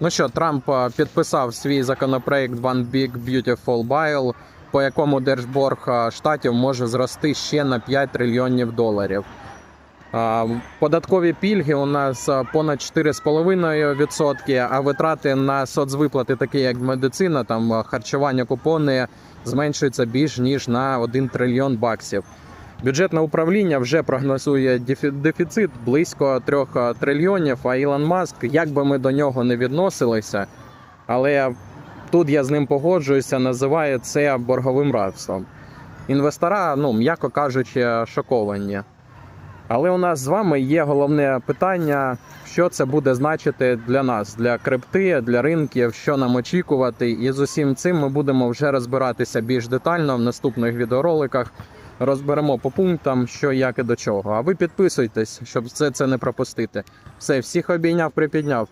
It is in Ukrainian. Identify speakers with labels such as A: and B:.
A: Ну що, Трамп е, підписав свій законопроект One Big Beautiful Bill, по якому держборг е, штатів може зрости ще на 5 трильйонів доларів. Податкові пільги у нас е, понад 4,5%, а витрати на соцвиплати, такі як медицина, там е, харчування, купони, зменшуються більш ніж на 1 трильйон баксів. Бюджетне управління вже прогнозує дефіцит близько 3 трильйонів. А Ілон Маск, як би ми до нього не відносилися, але тут я з ним погоджуюся, називає це борговим рабством. Інвестора, ну м'яко кажучи, шоковані. Але у нас з вами є головне питання, що це буде значити для нас, для крипти, для ринків, що нам очікувати. І з усім цим ми будемо вже розбиратися більш детально в наступних відеороликах. Розберемо по пунктам, що як і до чого. А ви підписуйтесь, щоб все це не пропустити. Все, всіх обійняв, припідняв.